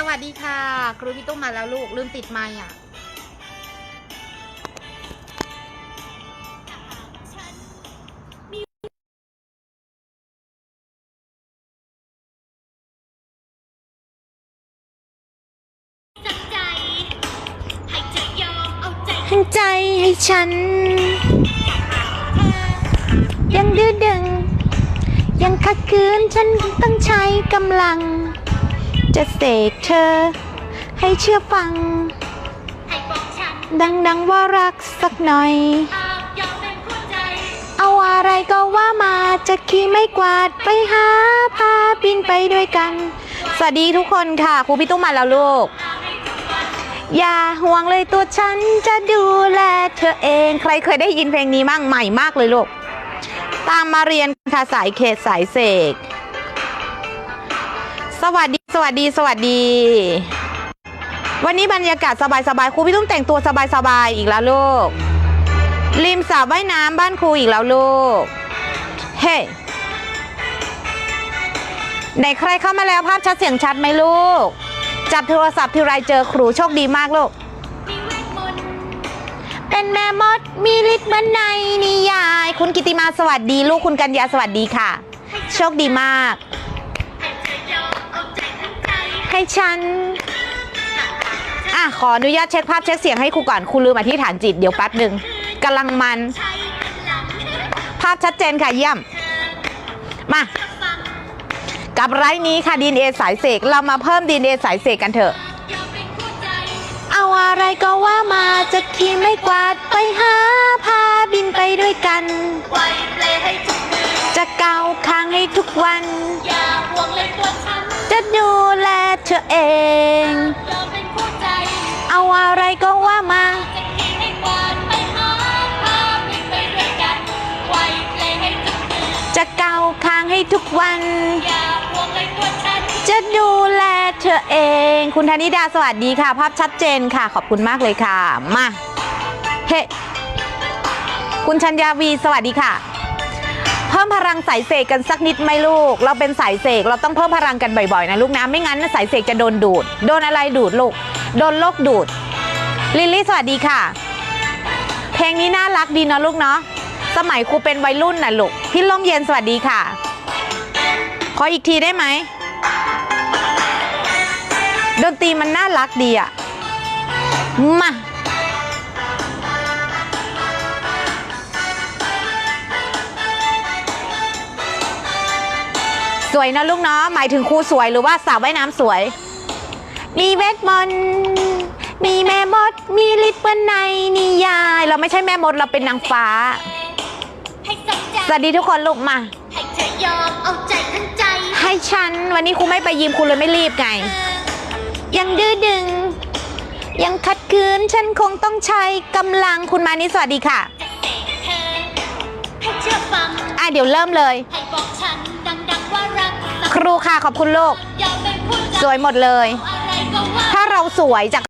สวัสดีค่ะ ครูพี่ตุ้มมาแล้วลูก ลืมติดไมค์อะใจให้เธอยอมเอาใจหันใจให้ฉัน ยังดื้อดึง ยังขัดขืนฉันต้องใช้กำลัง จะเสกเธอ ให้เชื่อฟังให้บอกฉันดังๆว่ารักสักหน่อยหากยอมเป็นคู่ใจเอาอะไรก็ว่ามาจะขี่ไม่กวาดไปหาพาบินไปด้วยกัน สวัสดีทุกคนค่ะครูพี่ตุ้มมาแล้วลูก อย่าห่วงเลยตัวฉันจะดูแลเธอเองใครเคยได้ยินเพลงนี้มั่งใหม่มากเลยลูกตามมาเรียนค่ะสายเขตสายเสก สวัสดีส วัสดีสวัสดี วันนี้บรรยากาศสบายๆครูพี่ตุ้มแต่งตัวสบายๆอีกแล้วลูก ริมสระว่ายน้ำบ้านครูอีกแล้วลูก เฮ้ไหนใครเข้ามาแล้วภาพชัดเสียงชัดไหมลูก จับโทรศัพท์ทีไรเจอครูโชคดีมากลูกเวทมนต์เป็นแม่มดมีฤทธิ์เหมือนในนิยาย คุณกิติมาสวัสดี ลูกคุณกัญญาสวัสดีค่ะ โชคดีมาก ให้ฉัน อะ ขออนุญาตเช็คภาพเช็คเสียงให้ครูก่อนครูลืมอธิษฐานจิตเดี๋ยวแป๊บหนึ่งกำลังมัน ภาพชัดเจนค่ะเยี่ยม มา กับไร้นี้ค่ะดีเอสายเสก เรามาเพิ่มดีเอสายเสกกันเถอะ เอาอะไรก็ว่ามาจะขี่ไม่กวาดไปหาพาบินไปด้วยกันไว้เพลงให้ทุกมือจะเกาคางให้ทุกวัน อย่าห่วงเลยตัวฉัน จะดูแลเธอเองยอมเป็นคู่ใจเอาอะไรก็ว่ามา จะขี่ให้กวาดไปหาพาบินไปด้วยกันไว้เพลงให้ทุกมือจะเกาคางให้ทุกวันอย่าห่วงเลยตัวฉัน จะดูแลเธอเอง คุณธนิดาสวัสดีค่ะ ภาพชัดเจนค่ะ ขอบคุณมากเลยค่ะ มา เฮ้ คุณชัญญาวีสวัสดีค่ะ เพิ่มพลังสายเสกกันสักนิดไหมลูก เราเป็นสายเสกเราต้องเพิ่มพลังกันบ่อยๆนะลูกนะไม่งั้นสายเสกจะโดนดูด โดนอะไรดูดลูก โดนโลกดูด ลิลลี่สวัสดีค่ะ เพลงนี้น่ารักดีเนาะลูกเนาะ สมัยครูเป็นวัยรุ่นน่ะลูก พี่ลมเย็นสวัสดีค่ะ ขออีกทีได้ไหม ดนตรีมันน่ารักดีอะมา สวยนะลูกเนาะหมายถึงครูสวยหรือว่าสาวว่ายน้ำสวย มีเวทมนต์มีแม่มด มีฤทธิ์เหมือนในนิยาย เราไม่ใช่แม่มดเราเป็นนางฟ้า ให้สัจสจะวัสดีทุกคนลูกมา ให้เธอยอมเอาใจทั้งใจให้ฉัน วันนี้ครูไม่ไปยิมครูเลยไม่รีบไง ยังดื้อดึง ยังขัดขืนฉันคงต้องใช้กำลังคุณมานิสวัสดีค่ะ จะเสกเธอให้เชื่อฟังอะเดี๋ยวเริ่มเลย ให้บอกฉัน ครูค่ะขอบคุณลูกยอมเป็นผู้ใจสวยหมดเลยอะไรก็ว่าถ้าเราสวยจาก